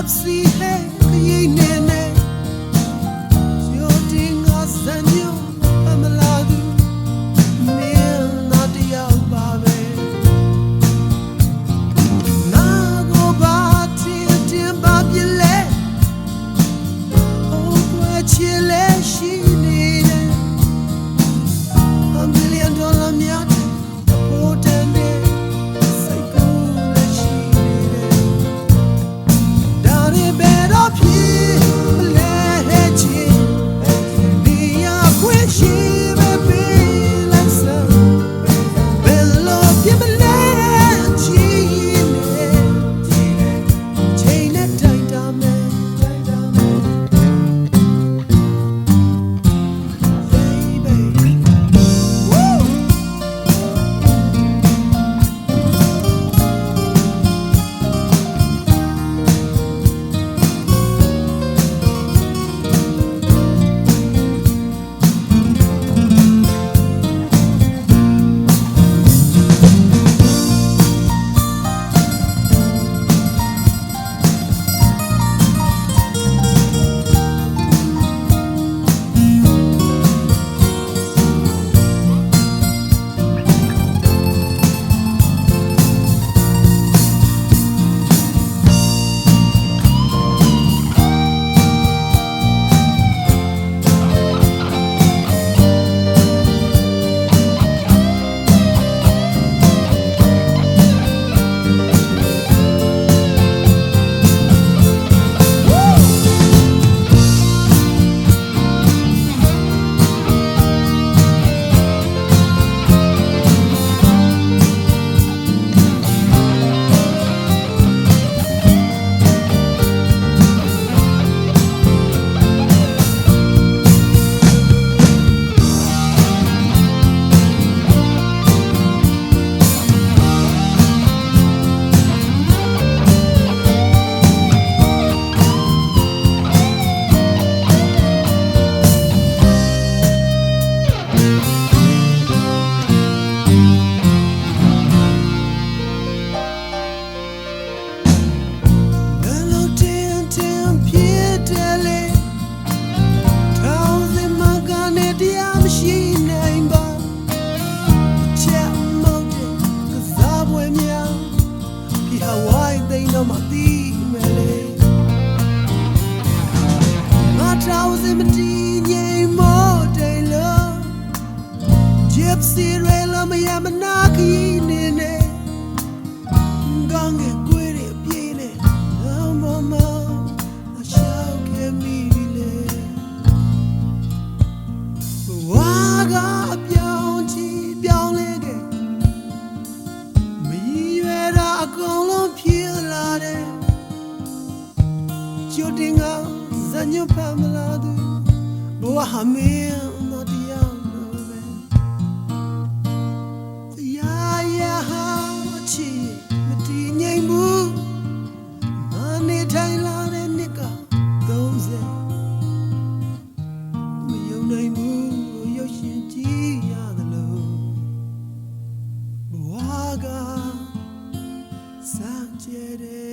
gypsy hey, you know. ဟာဝိုင်းသိမ်းတော့မှသိမယ်လေငါတောင်းစင်မတီးငိမ်မို့တိတ်လို့ Gypsy rail မယမနာခီနေနေကော ချိုတင်ကဇညဖမ်းမလာသူဘဝဟာမင်းတော့တရားလို့ပဲရာရာဟာချီမတီးငိမ်ဘူးမနေထိုင်လာတဲ့နှစ်က30မယုံနိုင်ဘူးရုပ်ရှင်ကြည့်ရတယ်လို့ဘဝကစကြတဲ့